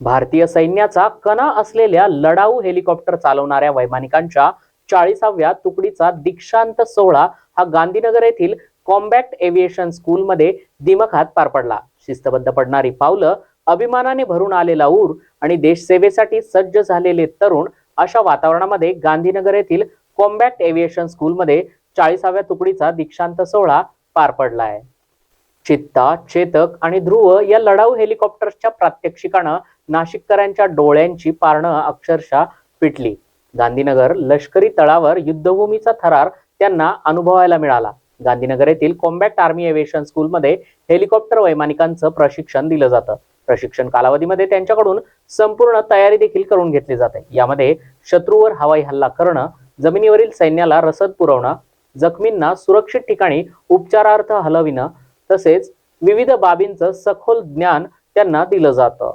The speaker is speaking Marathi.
भारतीय सैन्याचा कणा असलेल्या लढाऊ हेलिकॉप्टर चालवणाऱ्या वैमानिकांच्या चाळीसाव्या तुकडीचा दीक्षांत सोहळा हा गांधीनगर येथील कॉम्बॅक्ट एव्हिएशन स्कूलमध्ये दिमखात पार पडला. शिस्तबद्ध पडणारी पावलं अभिमानाने भरून आलेला ऊर आणि देशसेवेसाठी सज्ज झालेले तरुण अशा वातावरणामध्ये गांधीनगर येथील कॉम्बॅक्ट एव्हिएशन स्कूलमध्ये चाळीसाव्या तुकडीचा दीक्षांत सोहळा पार पडला आहे चित्ता चेतक आणि ध्रुव या लढाऊ हेलिकॉप्टर्सच्या प्रात्यक्षिकानं नाशिककरांच्या डोळ्यांची पारणं अक्षरशः पिटली. गांधीनगर लष्करी तळावर युद्धभूमीचा थरार त्यांना अनुभवायला मिळाला. गांधीनगर येथील कॉम्बॅक्ट आर्मी एव्हिएशन स्कूलमध्ये हेलिकॉप्टर वैमानिकांचं प्रशिक्षण दिलं जातं. प्रशिक्षण कालावधीमध्ये त्यांच्याकडून संपूर्ण तयारी देखील करून घेतली जाते. यामध्ये शत्रूवर हवाई हल्ला करणं जमिनीवरील सैन्याला रसद पुरवणं जखमींना सुरक्षित ठिकाणी उपचारार्थ हलविणं तसेच विविध बाबींचं सखोल ज्ञान त्यांना दिलं जातं.